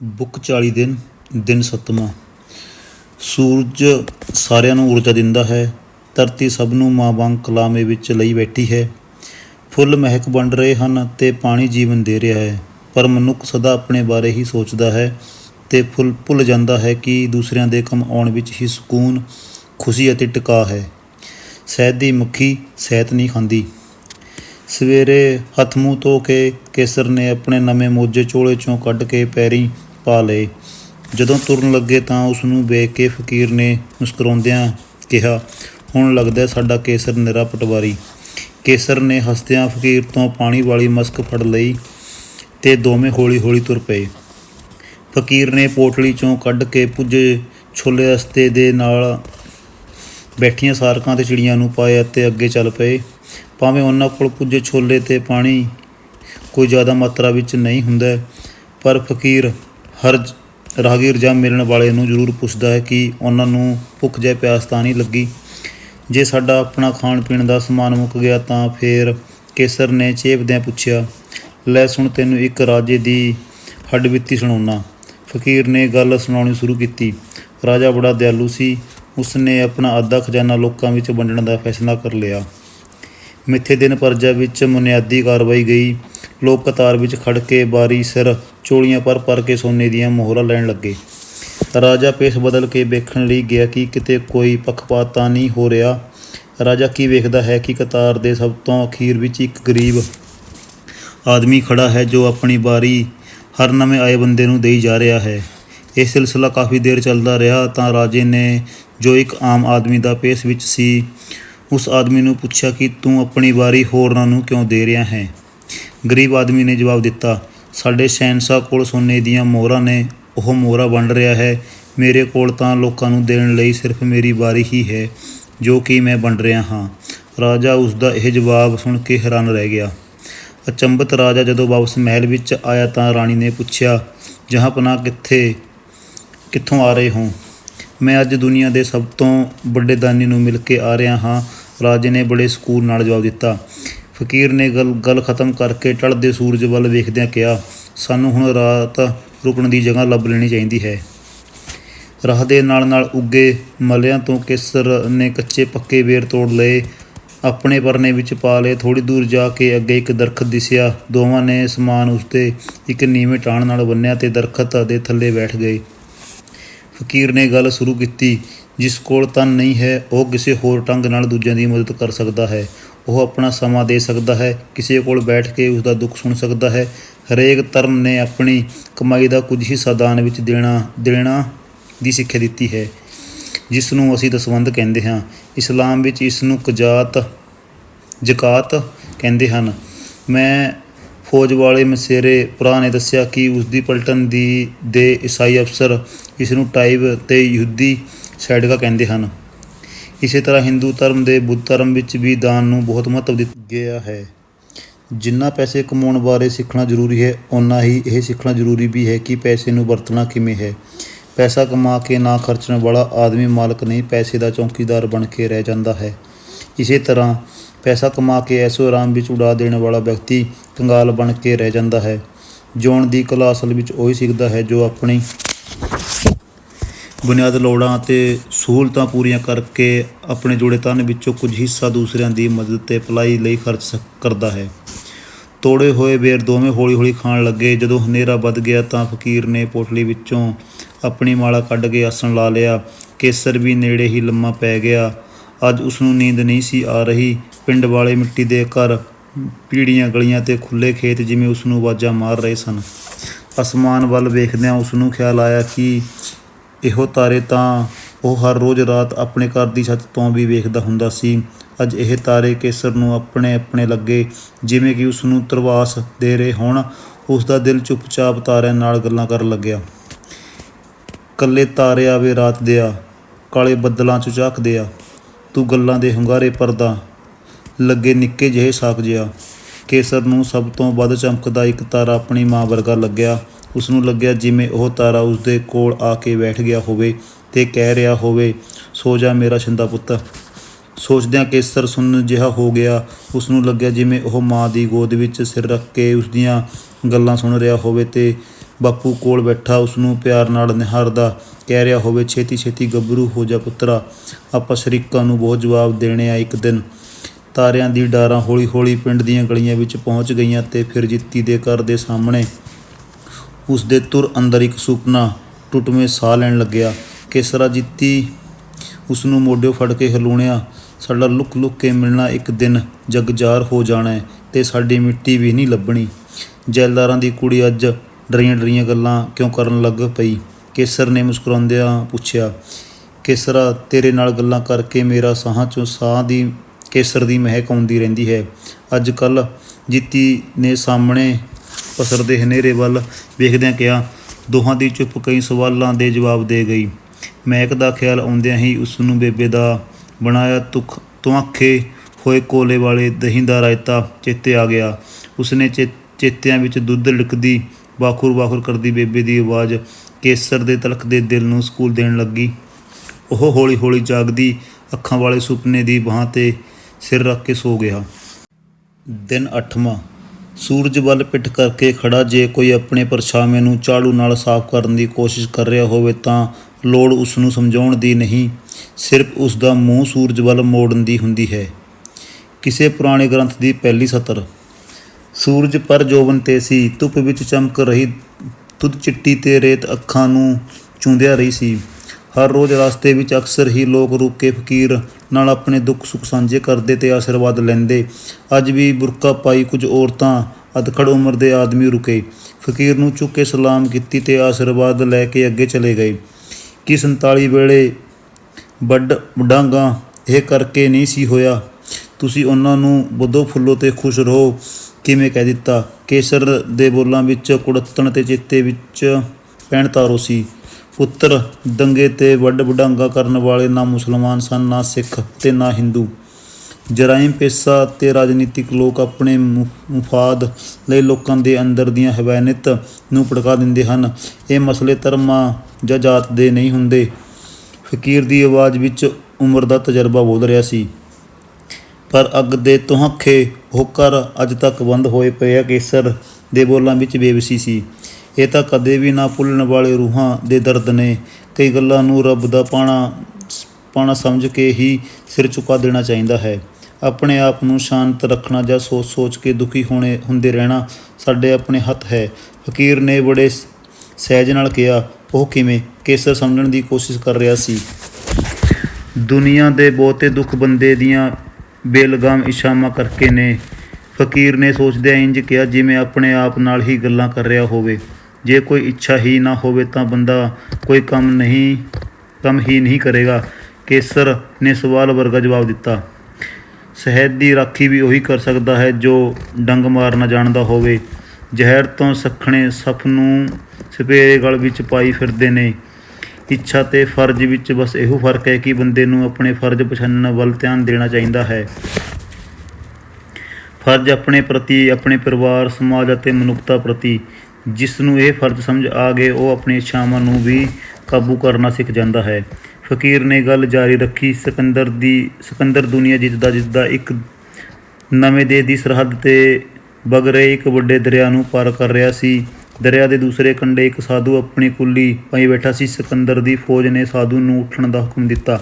Book 40 ਦਿਨ ਦਿਨ ਸੱਤਵਾਂ। ਸੂਰਜ ਸਾਰਿਆਂ ਨੂੰ ਊਰਜਾ ਦਿੰਦਾ ਹੈ, ਧਰਤੀ ਸਭ ਨੂੰ ਮਾਂ ਵਾਂਗ ਕਲਾਮੇ ਵਿੱਚ ਲਈ ਬੈਠੀ ਹੈ। ਫੁੱਲ ਮਹਿਕ ਵੰਡ ਰਹੇ ਹਨ ਤੇ ਪਾਣੀ ਜੀਵਨ ਦੇ ਰਿਹਾ ਹੈ, ਪਰ ਮਨੁੱਖ ਸਦਾ ਆਪਣੇ ਬਾਰੇ ਹੀ ਸੋਚਦਾ ਹੈ ਤੇ ਫੁੱਲ ਭੁੱਲ ਜਾਂਦਾ ਹੈ ਕਿ ਦੂਸਰਿਆਂ ਦੇ ਕੰਮ ਆਉਣ ਵਿੱਚ ਹੀ ਸਕੂਨ, ਖੁਸ਼ੀ ਅਤੇ ਟਿਕਾ ਹੈ। ਸ਼ਹਿਦ ਦੀ ਮੱਖੀ ਸਹਿਤ ਨਹੀਂ ਖਾਂਦੀ। ਸਵੇਰੇ ਹੱਥ ਮੂੰਹ ਧੋ ਕੇ ਕੇਸਰ ਨੇ ਆਪਣੇ ਨਵੇਂ ਮੋਜੇ ਝੋਲੇ ਚੋਂ ਕੱਢ ਕੇ ਪੈਰੀ ਪਾ ਲਏ। ਜਦੋਂ ਤੁਰਨ ਲੱਗੇ ਤਾਂ ਉਸ ਨੂੰ ਵੇਖ ਕੇ ਫਕੀਰ ਨੇ ਮੁਸਕਰਾਉਂਦਿਆਂ ਕਿਹਾ, ਹੁਣ ਲੱਗਦਾ ਸਾਡਾ ਕੇਸਰ ਨਿਰਾ ਪਟਵਾਰੀ। ਕੇਸਰ ਨੇ ਹੱਸਦਿਆਂ ਫਕੀਰ ਤੋਂ ਪਾਣੀ ਵਾਲੀ ਮਸਕ ਫੜ ਲਈ ਤੇ ਦੋਵੇਂ ਹੌਲੀ-ਹੌਲੀ ਤੁਰ ਪਏ। ਫਕੀਰ ਨੇ ਪੋਟਲੀ ਚੋਂ ਕੱਢ ਕੇ ਪੁੱਜੇ ਛੋਲੇ ਰਸਤੇ ਦੇ ਨਾਲ ਬੈਠੀਆਂ ਸਾਰਕਾਂ ਤੇ ਚਿੜੀਆਂ ਨੂੰ ਪਾਏ ਅਤੇ ਅੱਗੇ ਚੱਲ ਪਏ। ਭਾਵੇਂ ਉਹਨਾਂ ਕੋਲ ਪੁੱਜੇ ਛੋਲੇ ਤੇ ਪਾਣੀ ਕੋਈ ਜ਼ਿਆਦਾ ਮਾਤਰਾ ਵਿੱਚ ਨਹੀਂ ਹੁੰਦਾ, ਪਰ ਫਕੀਰ ਹਰ ਜ- ਰਾਹਗੀਰ ਜਾਂ ਮਿਲਣ ਵਾਲੇ ਨੂੰ ਜ਼ਰੂਰ ਪੁੱਛਦਾ ਹੈ ਕਿ ਉਹਨਾਂ ਨੂੰ ਭੁੱਖ ਜਾਂ ਪਿਆਸ ਤਾਂ ਨਹੀਂ ਲੱਗੀ। ਜੇ ਸਾਡਾ ਆਪਣਾ ਖਾਣ ਪੀਣ ਦਾ ਸਮਾਨ ਮੁੱਕ ਗਿਆ ਤਾਂ ਫੇਰ ਕੇਸਰ ਨੇ ਚੇਪਦਿਆਂ ਪੁੱਛਿਆ, ਲੈ ਸੁਣ ਤੈਨੂੰ ਇੱਕ ਰਾਜੇ ਦੀ ਹੱਡਬੀਤੀ ਸੁਣਾਉਣਾ ਫਕੀਰ ਨੇ ਗੱਲ ਸੁਣਾਉਣੀ ਸ਼ੁਰੂ ਕੀਤੀ। ਰਾਜਾ ਬੜਾ ਦਿਆਲੂ ਸੀ। ਉਸਨੇ ਆਪਣਾ ਅੱਧਾ ਖਜ਼ਾਨਾ ਲੋਕਾਂ ਵਿੱਚ ਵੰਡਣ ਦਾ ਫੈਸਲਾ ਕਰ ਲਿਆ। ਮਿੱਥੇ ਦਿਨ ਪਰਜਾ ਵਿੱਚ ਬੁਨਿਆਦੀ ਕਾਰਵਾਈ ਗਈ। ਲੋਕ ਕਤਾਰ ਵਿੱਚ ਖੜ ਕੇ ਬਾਰੀ ਸਿਰ ਚੋਲੀਆਂ ਪਰ ਪਰ ਕੇ ਸੋਨੇ ਦੀਆਂ ਮੋਹਰਾਂ ਲੈਣ ਲੱਗੇ। ਰਾਜਾ ਪੇਸ਼ ਬਦਲ ਕੇ ਵੇਖਣ ਲਈ ਗਿਆ ਕਿ ਕਿਤੇ ਕੋਈ ਪੱਖਪਾਤ ਤਾਂ ਨਹੀਂ ਹੋ ਰਿਹਾ। ਰਾਜਾ ਕੀ ਵੇਖਦਾ ਹੈ ਕਿ ਕਤਾਰ ਦੇ ਸਭ ਤੋਂ ਅਖੀਰ ਵਿੱਚ ਇੱਕ ਗਰੀਬ ਆਦਮੀ ਖੜਾ ਹੈ ਜੋ ਆਪਣੀ ਬਾਰੀ ਹਰ ਨਵੇਂ ਆਏ ਬੰਦੇ ਨੂੰ ਦੇਈ ਜਾ ਰਿਹਾ ਹੈ। ਇਹ ਸਿਲਸਿਲਾ ਕਾਫੀ ਦੇਰ ਚੱਲਦਾ ਰਿਹਾ ਤਾਂ ਰਾਜੇ ਨੇ ਜੋ ਇੱਕ ਆਮ ਆਦਮੀ ਦਾ ਪੇਸ਼ ਵਿੱਚ ਸੀ, ਉਸ ਆਦਮੀ ਨੂੰ ਪੁੱਛਿਆ ਕਿ ਤੂੰ ਆਪਣੀ ਵਾਰੀ ਹੋਰਨਾਂ ਨੂੰ ਕਿਉਂ ਦੇ ਰਿਹਾ ਹੈ? ਗਰੀਬ ਆਦਮੀ ਨੇ ਜਵਾਬ ਦਿੱਤਾ, ਸਾਡੇ ਸ਼ਹਿਨशाह ਕੋਲ ਸੋਨੇ ਦੀਆਂ ਮੋਹਰਾਂ ਨੇ, ਉਹ ਮੋਹਰਾ ਵੰਡ ਰਿਹਾ ਹੈ। ਮੇਰੇ ਕੋਲ ਤਾਂ ਲੋਕਾਂ ਨੂੰ ਦੇਣ ਲਈ ਸਿਰਫ ਮੇਰੀ ਵਾਰੀ ਹੀ ਹੈ, ਜੋ ਕਿ ਮੈਂ ਵੰਡ ਰਿਹਾ ਹਾਂ। ਰਾਜਾ ਉਸ ਦਾ ਇਹ ਜਵਾਬ ਸੁਣ ਕੇ ਹੈਰਾਨ ਰਹਿ ਗਿਆ। ਅਚੰਭਤ ਰਾਜਾ ਜਦੋਂ ਵਾਪਸ ਮਹਿਲ ਵਿੱਚ ਆਇਆ ਤਾਂ ਰਾਣੀ ਨੇ ਪੁੱਛਿਆ ਜਹਾਂਪਨਾਹ ਕਿੱਥੇ, ਕਿੱਥੋਂ ਆ ਰਹੇ ਹੋ? ਮੈਂ ਅੱਜ ਦੁਨੀਆ ਦੇ ਸਭ ਤੋਂ ਵੱਡੇ ਦਾਨੀ ਨੂੰ ਮਿਲ ਕੇ ਆ ਰਿਹਾ ਹਾਂ। ਰਾਜੇ ਨੇ ਬੜੇ ਸਕੂਨ ਨਾਲ ਜਵਾਬ ਦਿੱਤਾ ਫਕੀਰ ਨੇ ਗੱਲ ਗੱਲ ਖਤਮ ਕਰਕੇ ਟਲਦੇ ਸੂਰਜ ਵੱਲ ਵੇਖਦਿਆਂ ਕਿਹਾ, ਸਾਨੂੰ ਹੁਣ ਰਾਤ ਰੁਕਣ ਦੀ ਜਗ੍ਹਾ ਲੱਭ ਲੈਣੀ ਚਾਹੀਦੀ ਹੈ। ਰਾਹ ਦੇ ਨਾਲ ਨਾਲ ਉੱਗੇ ਮਲਿਆਂ ਤੋਂ ਕੇਸਰ ਨੇ ਕੱਚੇ ਪੱਕੇ ਵੇਰ ਤੋੜ ਲਏ। ਆਪਣੇ ਪਰਨੇ ਵਿੱਚ ਪਾ ਲਏ। ਥੋੜੀ ਦੂਰ ਜਾ ਕੇ ਅੱਗੇ ਇੱਕ ਦਰਖਤ ਦਿਸਿਆ। ਦੋਵਾਂ ਨੇ ਸਮਾਨ ਉਸਤੇ ਇੱਕ ਨੀਵੇਂ ਟਾਣ ਨਾਲ ਬੰਨਿਆ ਤੇ ਦਰਖਤ ਦੇ ਥੱਲੇ ਬੈਠ ਗਏ। ਫਕੀਰ ਨੇ ਗੱਲ ਸ਼ੁਰੂ ਕੀਤੀ, ਜਿਸ ਕੋਲ ਤਨ ਨਹੀਂ ਹੈ, ਉਹ ਕਿਸੇ ਹੋਰ ਢੰਗ ਨਾਲ ਦੂਜਿਆਂ ਦੀ ਮਦਦ ਕਰ ਸਕਦਾ ਹੈ। ਉਹ ਆਪਣਾ ਸਮਾਂ ਦੇ ਸਕਦਾ ਹੈ, ਕਿਸੇ ਕੋਲ ਬੈਠ ਕੇ ਉਸ ਦਾ ਦੁੱਖ ਸੁਣ ਸਕਦਾ ਹੈ। ਹਰੇਕ ਧਰਮ ਨੇ ਆਪਣੀ ਕਮਾਈ ਦਾ ਕੁਝ ਹਿੱਸਾ ਦਾਨ ਵਿੱਚ ਦੇਣਾ ਦੇਣਾ ਦੀ ਸਿੱਖਿਆ ਦਿੱਤੀ ਹੈ ਜਿਸ ਨੂੰ ਅਸੀਂ ਦਸਵੰਧ ਕਹਿੰਦੇ ਹਾਂ। ਇਸਲਾਮ ਵਿੱਚ ਇਸ ਨੂੰ ਕਜਾਤ, ਜ਼ਕਾਤ ਕਹਿੰਦੇ ਹਨ। ਮੈਂ ਫੌਜ ਵਾਲੇ ਮਸੇਰੇ ਭਰਾ ਨੇ ਦੱਸਿਆ ਕਿ ਉਸ ਦੀ ਪਲਟਨ ਦੀ, ਦੇ ਈਸਾਈ ਅਫਸਰ ਇਸ ਨੂੰ ਟਾਈਬ ਤੇ ਯਹੂਦੀ ਸੈਡਕਾ ਕਹਿੰਦੇ ਹਨ। ਇਸੇ ਤਰ੍ਹਾਂ ਹਿੰਦੂ ਧਰਮ ਦੇ ਬੁੱਧ ਧਰਮ ਵਿੱਚ ਵੀ ਦਾਨ ਨੂੰ ਬਹੁਤ ਮਹੱਤਵ ਦਿੱਤਾ ਗਿਆ ਹੈ। ਜਿੰਨਾ ਪੈਸੇ ਕਮਾਉਣ ਬਾਰੇ ਸਿੱਖਣਾ ਜ਼ਰੂਰੀ ਹੈ ਉਨਾ ਹੀ ਇਹ ਸਿੱਖਣਾ ਜ਼ਰੂਰੀ ਵੀ ਹੈ ਕਿ ਪੈਸੇ ਨੂੰ ਵਰਤਣਾ ਕਿਵੇਂ ਹੈ। ਪੈਸਾ ਕਮਾ ਕੇ ਨਾ ਖਰਚਣ ਵਾਲਾ ਆਦਮੀ ਮਾਲਕ ਨਹੀਂ, ਪੈਸੇ ਦਾ ਚੌਕੀਦਾਰ ਬਣ ਕੇ ਰਹਿ ਜਾਂਦਾ ਹੈ। ਇਸੇ ਤਰ੍ਹਾਂ ਪੈਸਾ ਕਮਾ ਕੇ ਐਸੋ ਆਰਾਮ ਵਿੱਚ ਉਡਾ ਦੇਣ ਵਾਲਾ ਵਿਅਕਤੀ ਕੰਗਾਲ ਬਣ ਕੇ ਰਹਿ ਜਾਂਦਾ ਹੈ। ਜਿਉਣ ਦੀ ਕਲਾ ਅਸਲ ਵਿੱਚ ਉਹੀ ਸਿੱਖਦਾ ਹੈ ਜੋ ਆਪਣੀ ਬੁਨਿਆਦ ਲੋੜਾਂ ਅਤੇ ਸਹੂਲਤਾਂ ਪੂਰੀਆਂ ਕਰਕੇ ਆਪਣੇ ਜੋੜੇ ਤਨ ਵਿੱਚੋਂ ਕੁਝ ਹਿੱਸਾ ਦੂਸਰਿਆਂ ਦੀ ਮਦਦ ਤੇ ਭਲਾਈ ਲਈ ਖਰਚ ਸਕ- ਕਰਦਾ ਹੈ। ਤੋੜੇ ਹੋਏ ਬੇਰ ਦੋਵੇਂ ਹੌਲੀ-ਹੌਲੀ ਖਾਣ ਲੱਗੇ। ਜਦੋਂ ਹਨੇਰਾ ਵੱਧ ਗਿਆ ਤਾਂ ਫਕੀਰ ਨੇ ਪੋਟਲੀ ਵਿੱਚੋਂ ਆਪਣੀ ਮਾਲਾ ਕੱਢ ਕੇ ਆਸਣ ਲਾ ਲਿਆ। ਕੇਸਰ ਵੀ ਨੇੜੇ ਹੀ ਲੰਮਾ ਪੈ ਗਿਆ। ਅੱਜ ਉਸ ਨੂੰ ਨੀਂਦ ਨਹੀਂ ਸੀ ਆ ਰਹੀ। ਪਿੰਡ ਵਾਲੇ ਮਿੱਟੀ ਦੇ ਘਰ ਪੀੜੀਆਂ ਗਲੀਆਂ ਤੇ ਖੁੱਲੇ ਖੇਤ ਜਿਵੇਂ ਉਸ ਨੂੰ ਆਵਾਜ਼ਾਂ ਮਾਰ ਰਹੇ ਸਨ। ਅਸਮਾਨ ਵੱਲ ਵੇਖਦਿਆਂ ਉਸ ਨੂੰ ਖਿਆਲ ਆਇਆ ਕਿ ਇਹੋ ਤਾਰੇ ਤਾਂ ਉਹ ਹਰ ਰੋਜ਼ ਰਾਤ ਆਪਣੇ ਘਰ ਦੀ ਛੱਤ ਤੋਂ ਵੀ ਵੇਖਦਾ ਹੁੰਦਾ ਸੀ। ਅੱਜ ਇਹ ਤਾਰੇ ਕੇਸਰ ਨੂੰ ਆਪਣੇ ਆਪਣੇ ਲੱਗੇ, ਜਿਵੇਂ ਕਿ ਉਸ ਨੂੰ ਤਰਵਾਸ ਦੇ ਰਹੇ ਹੋਣ। ਉਸ ਦਾ ਦਿਲ ਚੁੱਪਚਾਪ ਤਾਰਿਆਂ ਨਾਲ ਗੱਲਾਂ ਕਰਨ ਲੱਗਿਆ। ਕੱਲੇ ਤਾਰੇ ਆਵੇ ਰਾਤ ਦਿਆ ਕਾਲੇ ਬੱਦਲਾਂ ਚ ਝਾਕਦੇ ਆ। ਤੂੰ ਗੱਲਾਂ ਦੇ ਹੁੰਗਾਰੇ ਪਰਦਾ, ਲੱਗੇ ਨਿੱਕੇ ਜਿਹੇ ਸਾਕ ਜਿਹਾ। ਕੇਸਰ ਨੂੰ ਸਭ ਤੋਂ ਵੱਧ ਚਮਕਦਾ ਇੱਕ ਤਾਰਾ ਆਪਣੀ ਮਾਂ ਵਰਗਾ ਲੱਗਿਆ। ਉਸ ਨੂੰ ਲੱਗਿਆ ਜਿਵੇਂ ਉਹ ਤਾਰਾ ਉਸ ਦੇ ਕੋਲ ਆ ਕੇ ਬੈਠ ਗਿਆ ਹੋਵੇ ਤੇ ਕਹਿ ਰਿਹਾ ਹੋਵੇ, ਸੋ ਜਾ ਮੇਰਾ ਛਿੰਦਾ ਪੁੱਤ। ਸੋਚਦਿਆਂ ਕੇਸਰ ਸੁੰਨ ਜਿਹਾ ਹੋ ਗਿਆ। ਉਸ ਨੂੰ ਲੱਗਿਆ ਜਿਵੇਂ ਉਹ ਮਾਂ ਦੀ ਗੋਦ ਵਿੱਚ ਸਿਰ ਰੱਖ ਕੇ ਉਸ ਦੀਆਂ ਗੱਲਾਂ ਸੁਣ ਰਿਹਾ ਹੋਵੇ ਤੇ ਬਾਪੂ ਕੋਲ ਬੈਠਾ ਉਸ ਨੂੰ ਪਿਆਰ ਨਾਲ ਨਿਹਾਰਦਾ, ਕਹਿ ਰਿਹਾ ਹੋਵੇ, ਛੇਤੀ ਛੇਤੀ ਗੱਭਰੂ ਹੋ ਜਾ ਪੁੱਤਰਾ। ਆਪਾਂ ਸ਼ਰੀਕਾਂ ਨੂੰ ਬਹੁਤ ਜਵਾਬ ਦੇਣੇ ਆ ਇੱਕ ਦਿਨ। ਤਾਰਿਆਂ ਦੀ ਡਾਰਾਂ ਹੌਲੀ ਹੌਲੀ ਪਿੰਡ ਦੀਆਂ ਗਲੀਆਂ ਵਿੱਚ ਪਹੁੰਚ ਗਈਆਂ ਤੇ ਫਿਰ ਜਿੱਤੀ ਦੇ ਘਰ ਦੇ ਸਾਹਮਣੇ ਉਸ ਦੇ ਤੁਰ ਅੰਦਰ ਇੱਕ ਸੁਪਨਾ ਟੁੱਟਵੇਂ ਸਾਹ ਲੈਣ ਲੱਗਿਆ। ਕੇਸਰਾ ਜਿੱਤੀ ਉਸ ਨੂੰ ਮੋਢਿਓ ਫੜ ਕੇ ਹਲੂਣਿਆ ਸਾਡਾ ਲੁਕ ਲੁਕ ਕੇ ਮਿਲਣਾ ਇੱਕ ਦਿਨ ਜਗਜਾਰ ਹੋ ਜਾਣਾ ਹੈ ਤੇ ਸਾਡੀ ਮਿੱਟੀ ਵੀ ਨਹੀਂ ਲੱਭਣੀ। ਜੈਲਦਾਰਾਂ ਦੀ ਕੁੜੀ ਅੱਜ ਡਰੀਆਂ ਡਰੀਆਂ ਗੱਲਾਂ ਕਿਉਂ ਕਰਨ ਲੱਗ ਪਈ? ਕੇਸਰ ਨੇ ਮੁਸਕਰਾਉਂਦਿਆਂ ਪੁੱਛਿਆ, ਕੇਸਰਾ, ਤੇਰੇ ਨਾਲ ਗੱਲਾਂ ਕਰਕੇ ਮੇਰਾ ਸਾਹਾਂ ਚੋਂ ਸਾਹ ਦੀ ਕੇਸਰ ਦੀ ਮਹਿਕ ਆਉਂਦੀ ਰਹਿੰਦੀ ਹੈ। ਅੱਜ ਕੱਲ ਜਿੱਤੀ ਨੇ ਸਾਹਮਣੇ ਪਸਰਦੇ ਹਨੇਰੇ ਵੱਲ ਵੇਖਦਿਆਂ ਕਿਹਾ, ਦੋਹਾਂ ਦੀ ਚੁੱਪ ਕਈ ਸਵਾਲਾਂ ਦੇ ਜਵਾਬ ਦੇ ਗਈ। ਮਹਿਕ ਦਾ ਖਿਆਲ ਆਉਂਦਿਆਂ ਹੀ ਉਸ ਨੂੰ ਬੇਬੇ ਦਾ ਬਣਾਇਆ ਤੁਖ ਤੁਆਖੇ ਹੋਏ ਕੋਲੇ ਵਾਲੇ ਦਹੀਂ ਦਾ ਰਾਇਤਾ ਚੇਤੇ ਆ ਗਿਆ। ਉਸਨੇ ਚੇ- ਚੇਤਿਆਂ ਵਿੱਚ ਦੁੱਧ ਲਿਕਦੀ ਬਾਖੁਰ ਬਾਖੁਰ ਕਰਦੀ ਬੇਬੇ ਦੀ ਆਵਾਜ਼ ਕੇਸਰ ਦੇ ਤਲਖ ਦੇ ਦਿਲ ਨੂੰ ਸਕੂਲ ਦੇਣ ਲੱਗੀ। ਉਹ ਹੌਲੀ ਹੌਲੀ ਜਾਗਦੀ ਅੱਖਾਂ ਵਾਲੇ ਸੁਪਨੇ ਦੀ ਬਾਹ ਤੇ ਸਿਰ ਰੱਖ ਕੇ ਸੋ ਗਿਆ। ਦਿਨ 8ਵਾਂ ਸੂਰਜ ਵੱਲ ਪਿੱਠ ਕਰਕੇ ਖੜਾ, ਜੇ ਕੋਈ ਆਪਣੇ ਪਰਛਾਵੇਂ ਨੂੰ ਝਾੜੂ ਨਾਲ ਸਾਫ਼ ਕਰਨ ਦੀ ਕੋਸ਼ਿਸ਼ ਕਰ ਰਿਹਾ ਹੋਵੇ ਤਾਂ ਲੋੜ ਉਸ ਨੂੰ ਸਮਝਾਉਣ ਦੀ ਨਹੀਂ, ਸਿਰਫ ਉਸ ਦਾ ਮੂੰਹ ਸੂਰਜ ਵੱਲ ਮੋੜਨ ਦੀ ਹੁੰਦੀ ਹੈ। ਕਿਸੇ ਪੁਰਾਣੇ ਗ੍ਰੰਥ ਦੀ ਪਹਿਲੀ ਸਤਰ, ਸੂਰਜ ਪਰ ਜੋਵਨ ਤੇ ਸੀ, ਧੁੱਪ ਵਿੱਚ ਚਮਕ ਰਹੀ ਤੁਧ ਚਿੱਟੀ ਤੇ ਰੇਤ ਅੱਖਾਂ ਨੂੰ ਚੂੰਦਿਆ ਰਹੀ ਸੀ। ਹਰ ਰੋਜ਼ ਰਸਤੇ ਵਿੱਚ ਅਕਸਰ ਹੀ ਲੋਕ ਰੁਕ ਕੇ ਫਕੀਰ ਨਾਲ ਆਪਣੇ ਦੁੱਖ ਸੁੱਖ ਸਾਂਝੇ ਕਰਦੇ ਤੇ ਆਸ਼ੀਰਵਾਦ ਲੈਂਦੇ। ਅੱਜ ਵੀ ਬੁਰਕਾ ਪਾਈ ਕੁਝ ਔਰਤਾਂ ਅਧਖੜ ਉਮਰ ਦੇ ਆਦਮੀ ਰੁਕੇ। ਫਕੀਰ ਨੂੰ ਚੁੱਕ ਕੇ ਸਲਾਮ ਕੀਤੀ ਤੇ ਆਸ਼ੀਰਵਾਦ ਲੈ ਕੇ ਅੱਗੇ ਚਲੇ ਗਏ। ਕਿ 47 ਵੇਲੇ ਵੱਡ ਵਡਾਂਗਾ ਇਹ ਕਰਕੇ ਨਹੀਂ ਸੀ ਹੋਇਆ? ਤੁਸੀਂ ਉਹਨਾਂ ਨੂੰ ਬੁੱਧੋ ਫੁੱਲੋ ਤੇ ਖੁਸ਼ ਰਹੋ। ਕਿਵੇਂ ਕਹਿ ਦਿੱਤਾ? ਕੇਸਰ ਦੇ ਬੋਲਾਂ ਵਿੱਚ ਕੁੜੱਤਣ ਤੇ ਚੇਤੇ ਵਿੱਚ ਪੈਣ ਤਾਰੋ ਸੀ। ਪੁੱਤਰ, ਦੰਗੇ ਤੇ ਵੱਡ ਵਡਾਂਗਾ ਕਰਨ ਵਾਲੇ ਨਾ ਮੁਸਲਮਾਨ ਸਨ, ਨਾ ਸਿੱਖ ਤੇ ਨਾ ਹਿੰਦੂ। ਜਰਾਇਮ ਪੇਸ਼ਾ ਤੇ ਰਾਜਨੀਤਿਕ ਲੋਕ ਆਪਣੇ ਮੁ- ਮੁਫਾਦ ਲਈ ਲੋਕਾਂ ਦੇ ਅੰਦਰ ਦੀਆਂ ਹਵੈਨਿਤ ਨੂੰ ਭੜਕਾ ਦਿੰਦੇ ਹਨ। ਇਹ ਮਸਲੇ ਧਰਮਾਂ ਜਾਂ ਜਾਤ ਦੇ ਨਹੀਂ ਹੁੰਦੇ। ਫਕੀਰ ਦੀ ਆਵਾਜ਼ ਵਿੱਚ ਉਮਰ ਦਾ ਤਜਰਬਾ ਬੋਲ ਰਿਹਾ ਸੀ। ਪਰ ਅੱਗ ਦੇ ਤੁਹੱਖੇ ਹੋਕਰ ਅੱਜ ਤੱਕ ਬੰਦ ਹੋਏ ਪਏ ਕੇਸਰ ਦੇ ਬੋਲਾਂ ਵਿੱਚ ਬੇਵਸੀ ਸੀ। ਇਹ ਤਾਂ ਕਦੇ ਵੀ ਨਾ ਭੁੱਲਣ ਵਾਲੇ ਰੂਹਾਂ ਦੇ ਦਰਦ ਨੇ। ਕਈ ਗੱਲਾਂ ਨੂੰ ਰੱਬ ਦਾ ਪਾਣਾ ਪਾਣਾ ਸਮਝ ਕੇ ਹੀ ਸਿਰ ਝੁਕਾ ਦੇਣਾ ਚਾਹੀਦਾ ਹੈ। ਆਪਣੇ ਆਪ ਨੂੰ ਸ਼ਾਂਤ ਰੱਖਣਾ ਜਾਂ ਸੋਚ-ਸੋਚ ਕੇ ਦੁਖੀ ਹੋਣੇ, ਹੁੰਦੇ ਰਹਿਣਾ ਸਾਡੇ ਆਪਣੇ ਹੱਥ ਹੈ। ਫਕੀਰ ਨੇ ਬੜੇ ਸ- ਸਹਿਜ ਨਾਲ ਕਿਹਾ, ਉਹ ਕਿਵੇਂ? ਕੇਸਰ ਸਮਝਣ ਦੀ ਕੋਸ਼ਿਸ਼ ਕਰ ਰਿਹਾ ਸੀ। ਦੁਨੀਆ ਦੇ ਬਹੁਤੇ ਦੁੱਖ ਬੰਦੇ ਦੀਆਂ ਬੇਲਗਾਮ ਇਸ਼ਾਮਾ ਕਰਕੇ ਨੇ। ਫਕੀਰ ਨੇ ਸੋਚਦਿਆਂ ਇੰਜ ਕਿਹਾ, ਜਿਵੇਂ ਆਪਣੇ ਆਪ ਨਾਲ ਹੀ ਗੱਲਾਂ ਕਰ ਰਿਹਾ ਹੋਵੇ। ਜੇ ਕੋਈ ਇੱਛਾ ਹੀ ਨਾ ਹੋਵੇ ਤਾਂ ਬੰਦਾ ਕੋਈ ਕੰਮ ਨਹੀਂ, ਕੰਮ ਹੀ ਨਹੀਂ ਕਰੇਗਾ। ਕੇਸਰ ਨੇ ਸਵਾਲ ਵਰਗਾ ਜਵਾਬ ਦਿੱਤਾ। ਸ਼ਹਿਦ ਦੀ ਰਾਖੀ ਵੀ ਉਹੀ ਕਰ ਸਕਦਾ ਹੈ ਜੋ ਡੰਗ ਮਾਰਨਾ ਜਾਣਦਾ ਹੋਵੇ। ਜ਼ਹਿਰ ਤੋਂ ਸਖਣੇ ਸਫ ਨੂੰ ਸਪੇਰੇ ਗਲ ਵਿੱਚ ਪਾਈ ਫਿਰਦੇ ਨੇ। ਇੱਛਾ ਤੇ ਫਰਜ਼ ਵਿੱਚ ਬਸ ਇਹੋ ਫ਼ਰਕ ਹੈ ਕਿ ਬੰਦੇ ਨੂੰ ਆਪਣੇ ਫਰਜ਼ ਪਛਾਣਨ ਵੱਲ ਧਿਆਨ ਦੇਣਾ ਚਾਹੀਦਾ ਹੈ। ਫਰਜ਼ ਆਪਣੇ ਪ੍ਰਤੀ, ਆਪਣੇ ਪਰਿਵਾਰ, ਸਮਾਜ ਅਤੇ ਮਨੁੱਖਤਾ ਪ੍ਰਤੀ ਜਿਸ ਨੂੰ ਇਹ ਫਰਜ਼ ਸਮਝ ਆ ਗਏ, ਉਹ ਆਪਣੀ ਇੱਛਾਵਾਂ ਨੂੰ ਵੀ ਕਾਬੂ ਕਰਨਾ ਸਿੱਖ ਜਾਂਦਾ ਹੈ। ਫਕੀਰ ਨੇ ਗੱਲ ਜਾਰੀ ਰੱਖੀ, ਸਿਕੰਦਰ ਦੀ, ਸਿਕੰਦਰ ਦੁਨੀਆ ਜਿੱਤਦਾ ਜਿੱਤਦਾ ਇੱਕ ਨਵੇਂ ਦੇ ਦੀ ਸਰਹੱਦ ਤੇ ਵਗ ਰਹੇ ਇੱਕ ਵੱਡੇ ਦਰਿਆ ਨੂੰ ਪਾਰ ਕਰ ਰਿਹਾ ਸੀ। ਦਰਿਆ ਦੇ ਦੂਸਰੇ ਕੰਢੇ ਇੱਕ ਸਾਧੂ ਆਪਣੀ ਕੁੱਲੀ ਪਾਈ ਬੈਠਾ ਸੀ। ਸਿਕੰਦਰ ਦੀ ਫੌਜ ਨੇ ਸਾਧੂ ਨੂੰ ਉੱਠਣ ਦਾ ਹੁਕਮ ਦਿੱਤਾ।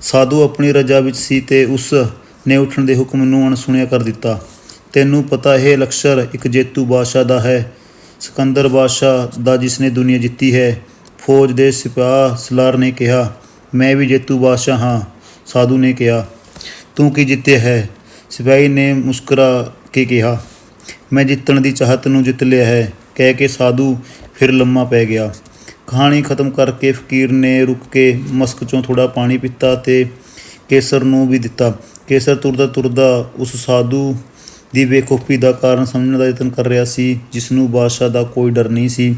ਸਾਧੂ ਆਪਣੀ ਰਜਾ ਵਿੱਚ ਸੀ ਤੇ ਉਸ ਨੇ ਉੱਠਣ ਦੇ ਹੁਕਮ ਨੂੰ ਅਣਸੁਣਿਆ ਕਰ ਦਿੱਤਾ। ਤੈਨੂੰ ਪਤਾ ਇਹ ਲਕਸ਼ਰ ਇੱਕ ਜੇਤੂ ਬਾਦਸ਼ਾਹ ਦਾ ਹੈ। ਸਿਕੰਦਰ ਬਾਦਸ਼ਾਹ ਦਾ ਜਿਸ ਨੇ ਦੁਨੀਆ ਜਿੱਤੀ ਹੈ, ਫੌਜ ਦੇ ਸਿਪਾਹ ਸਲਾਰ ਨੇ ਕਿਹਾ, ਮੈਂ ਵੀ ਜੇਤੂ ਬਾਦਸ਼ਾਹ ਹਾਂ। ਸਾਧੂ ਨੇ ਕਿਹਾ, ਤੂੰ ਕੀ ਜਿੱਤਿਆ ਹੈ? ਸਿਪਾਹੀ ਨੇ ਮੁਸਕਰਾ ਕੇ ਕਿਹਾ, ਮੈਂ ਜਿੱਤਣ ਦੀ ਚਾਹਤ ਨੂੰ ਜਿੱਤ ਲਿਆ ਹੈ। ਕਹਿ ਕੇ ਸਾਧੂ ਫਿਰ ਲੰਮਾ ਪੈ ਗਿਆ। ਕਹਾਣੀ ਖਤਮ ਕਰਕੇ ਫਕੀਰ ਨੇ ਰੁਕ ਕੇ ਮਸਕ ਚੋਂ ਥੋੜਾ ਪਾਣੀ ਪੀਤਾ ਤੇ ਕੇਸਰ ਨੂੰ ਵੀ ਦਿੱਤਾ। ਕੇਸਰ ਤੁਰਦਾ ਤੁਰਦਾ ਉਸ ਸਾਧੂ ਦੀ ਬੇਖੌਫੀ ਦਾ ਕਾਰਨ ਸਮਝਣ ਦਾ ਯਤਨ ਕਰ ਰਿਹਾ ਸੀ ਜਿਸ ਨੂੰ ਬਾਦਸ਼ਾਹ ਦਾ ਕੋਈ ਡਰ ਨਹੀਂ ਸੀ।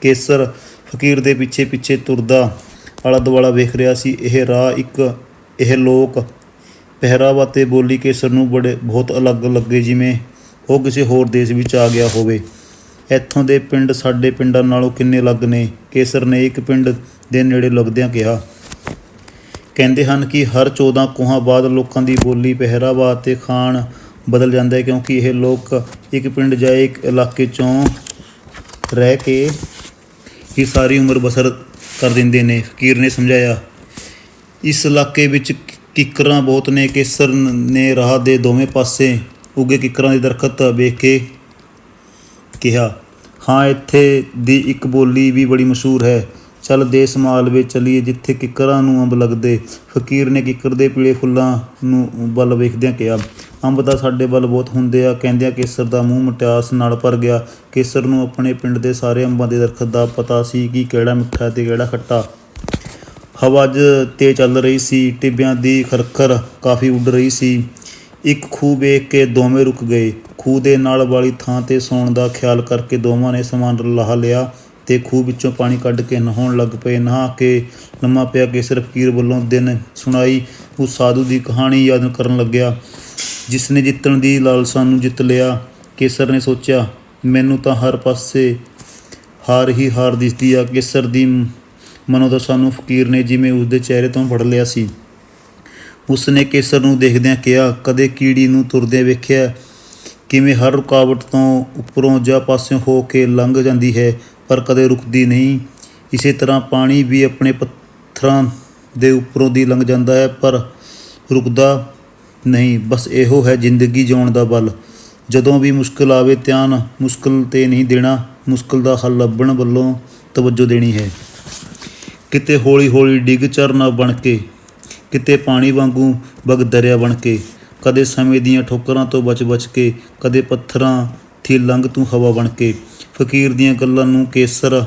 ਕੇਸਰ ਫਕੀਰ ਦੇ ਪਿੱਛੇ ਪਿੱਛੇ ਤੁਰਦਾ ਆਲਾ ਦੁਆਲਾ ਵੇਖ ਰਿਹਾ ਸੀ। ਇਹ ਰਾਹ ਇੱਕ, ਇਹ ਲੋਕ ਪਹਿਰਾਵਾ ਤੇ ਬੋਲੀ ਕੇਸਰ ਨੂੰ ਬੜੇ, ਬਹੁਤ ਅਲੱਗ ਲੱਗੇ ਜਿਵੇਂ ਉਹ ਕਿਸੇ ਹੋਰ ਦੇਸ਼ ਵਿੱਚ ਆ ਗਿਆ ਹੋਵੇ। ਇੱਥੋਂ ਦੇ ਪਿੰਡ ਸਾਡੇ ਪਿੰਡਾਂ ਨਾਲੋਂ ਕਿੰਨੇ ਅਲੱਗ ਨੇ? ਕੇਸਰ ਨੇ ਇੱਕ ਪਿੰਡ ਦੇ ਨੇੜੇ ਲੱਗਦਿਆਂ ਕਿਹਾ। ਕਹਿੰਦੇ ਹਨ ਕਿ ਹਰ 14 ਕੋਹਾਂ ਬਾਅਦ ਲੋਕਾਂ ਦੀ ਬੋਲੀ, ਪਹਿਰਾਵਾ ਤੇ ਖਾਣ ਬਦਲ ਜਾਂਦਾ ਹੈ ਕਿਉਂਕਿ ਇਹ ਲੋਕ ਇੱਕ ਪਿੰਡ ਜਾਂ ਇੱਕ ਇਲਾਕੇ ਚੋਂ ਰਹਿ ਕੇ ਹੀ ਸਾਰੀ ਉਮਰ ਬਸਰ ਕਰ ਦਿੰਦੇ ਨੇ, ਫਕੀਰ ਨੇ ਸਮਝਾਇਆ। ਇਸ ਇਲਾਕੇ ਵਿੱਚ ਕਿ- ਕਿੱਕਰਾਂ ਬਹੁਤ ਨੇ, ਕੇਸਰ ਨੇ ਰਾਹ ਦੇ ਦੋਵੇਂ ਪਾਸੇ ਉੱਗੇ ਕਿੱਕਰਾਂ ਦੇ ਦਰਖਤ ਵੇਖ ਕੇ ਕਿਹਾ, ਹਾਂ, ਇੱਥੇ ਦੀ ਇੱਕ ਬੋਲੀ ਵੀ ਬੜੀ ਮਸ਼ਹੂਰ ਹੈ। ਚੱਲ ਦੇਸ ਮਾਲਵੇ ਚਲੀਏ, ਜਿੱਥੇ ਕਿੱਕਰਾਂ ਨੂੰ ਅੰਬ ਲੱਗਦੇ। ਫਕੀਰ ਨੇ ਕਿੱਕਰ ਦੇ ਪੀਲੇ ਫੁੱਲਾਂ ਨੂੰ ਵੱਲ ਵੇਖਦਿਆਂ ਕਿਹਾ ਅੰਬ ਤਾਂ ਸਾਡੇ ਵੱਲ ਬਹੁਤ ਹੁੰਦੇ ਆ ਕਹਿੰਦਿਆਂ ਕੇਸਰ ਦਾ ਮੂੰਹ ਮਟਿਆਸ ਨਾਲ ਭਰ ਗਿਆ। ਕੇਸਰ ਨੂੰ ਆਪਣੇ ਪਿੰਡ ਦੇ ਸਾਰੇ ਅੰਬਾਂ ਦੇ ਦਰਖਤ ਦਾ ਪਤਾ ਸੀ ਕਿ ਕਿਹੜਾ ਮਿੱਠਾ ਤੇ ਕਿਹੜਾ ਖੱਟਾ। ਹਵਾ ਅੱਜ ਤੇ ਚੱਲ ਰਹੀ ਸੀ, ਟਿੱਬਿਆਂ ਦੀ ਖਰਖਰ ਕਾਫੀ ਉੱਡ ਰਹੀ ਸੀ। ਇੱਕ ਖੂਹ ਵੇਖ ਕੇ ਦੋਵੇਂ ਰੁਕ ਗਏ। ਖੂਹ ਦੇ ਨਾਲ ਵਾਲੀ ਥਾਂ ਤੇ ਸੌਣ ਦਾ ਖਿਆਲ ਕਰਕੇ ਦੋਵਾਂ ਨੇ ਸਮਾਨ ਲਾਹ ਲਿਆ ਤੇ ਖੂਹ ਵਿੱਚੋਂ ਪਾਣੀ ਕੱਢ ਕੇ ਨਹਾਉਣ ਲੱਗ ਪਏ। ਨਹਾ ਕੇ ਲੰਮਾ ਪਿਆ ਕੇ ਸਿਰਫ ਫਕੀਰ ਵੱਲੋਂ ਦਿਨ ਸੁਣਾਈ। ਉਸ ਸਾਧੂ ਦੀ ਕਹਾਣੀ ਯਾਦ ਕਰਨ ਲੱਗਿਆ। ਜਿਸ ਨੇ ਜਿੱਤਣ ਦੀ ਲਾਲਸਾ ਨੂੰ ਜਿੱਤ ਲਿਆ, ਕੇਸਰ ਨੇ ਸੋਚਿਆ, ਮੈਨੂੰ ਤਾਂ ਹਰ ਪਾਸੇ ਹਾਰ ਹੀ ਹਾਰ ਦਿਸਦੀ ਆ। ਕੇਸਰ ਦੀ ਮਨੋਦਸ਼ਾ ਨੂੰ ਫਕੀਰ ਨੇ ਜਿਵੇਂ ਉਸਦੇ ਚਿਹਰੇ ਤੋਂ ਫੜ ਲਿਆ ਸੀ। ਉਸ ਨੇ ਕੇਸਰ ਨੂੰ ਦੇਖਦਿਆਂ ਕਿਹਾ, ਕਦੇ ਕੀੜੀ ਨੂੰ ਤੁਰਦਿਆਂ ਵੇਖਿਆ ਕਿਵੇਂ ਹਰ ਰੁਕਾਵਟ ਤੋਂ ਉੱਪਰੋਂ ਜਾਂ ਪਾਸਿਓਂ ਹੋ ਕੇ ਲੰਘ ਜਾਂਦੀ ਹੈ, ਪਰ ਕਦੇ ਰੁਕਦੀ ਨਹੀਂ। ਇਸੇ ਤਰ੍ਹਾਂ ਪਾਣੀ ਵੀ ਆਪਣੇ ਪੱਥਰਾਂ ਦੇ ਉੱਪਰੋਂ ਦੀ ਲੰਘ ਜਾਂਦਾ ਹੈ, ਪਰ ਰੁਕਦਾ ਨਹੀਂ, ਬਸ ਇਹੋ ਹੈ ਜ਼ਿੰਦਗੀ ਜਿਉਣ ਦਾ ਬਲ। ਜਦੋਂ ਵੀ ਮੁਸ਼ਕਲ ਆਵੇ ਧਿਆਨ ਮੁਸ਼ਕਲ ਤੇ ਨਹੀਂ ਦੇਣਾ, ਮੁਸ਼ਕਲ ਦਾ ਹੱਲ ਲੱਭਣ ਵੱਲੋਂ ਤਵੱਜੋ ਦੇਣੀ ਹੈ। ਕਿਤੇ ਹੌਲੀ ਹੌਲੀ ਡਿੱਗ ਝਰਨਾ ਬਣ ਕੇ, ਕਿਤੇ ਪਾਣੀ ਵਾਂਗੂ ਵਗ ਦਰਿਆ ਬਣ ਕੇ, ਕਦੇ ਸਮੇਂ ਦੀਆਂ ਠੋਕਰਾਂ ਤੋਂ ਬਚ-ਬਚ ਕੇ, ਕਦੇ ਪੱਥਰਾਂ ਥੀ ਲੰਘ ਤੂੰ ਹਵਾ ਬਣ ਕੇ। ਫਕੀਰ ਦੀਆਂ ਗੱਲਾਂ ਨੂੰ ਕੇਸਰ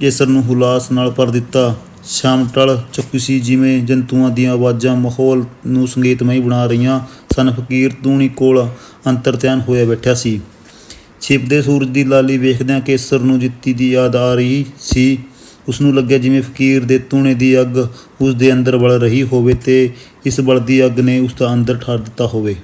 ਕੇਸਰ ਨੂੰ ਹੁਲਾਸ ਨਾਲ ਭਰ ਦਿੱਤਾ। ਸ਼ਾਮਟਲ ਚੁੱਕੀ ਸੀ ਜਿਵੇਂ ਜੰਤੂਆਂ ਦੀਆਂ ਆਵਾਜ਼ਾਂ ਮਾਹੌਲ ਨੂੰ ਸੰਗੀਤਮਈ ਬਣਾ ਰਹੀਆਂ ਸਨ। ਫਕੀਰ ਤੂਣੀ ਕੋਲ ਅੰਤਰ ਅੰਤਰਧਿਆਨ ਹੋਇਆ ਬੈਠਾ ਸੀ। ਛਿਪਦੇ ਸੂਰਜ ਦੀ ਲਾਲੀ ਵੇਖਦਿਆਂ ਕੇਸਰ ਨੂੰ ਜਿੱਤੀ ਦੀ ਯਾਦ ਆ ਰਹੀ ਸੀ। ਉਸ ਨੂੰ ਲੱਗਿਆ ਜਿਵੇਂ ਫਕੀਰ ਦੇ ਤੂਣੇ ਦੀ ਅੱਗ ਉਸ ਦੇ ਅੰਦਰ ਬਲ ਰਹੀ ਹੋਵੇ ਤੇ ਇਸ ਬਲਦੀ ਅੱਗ ਨੇ ਉਸ ਦਾ ਅੰਦਰ ਠਾਰ ਦਿੱਤਾ ਹੋਵੇ।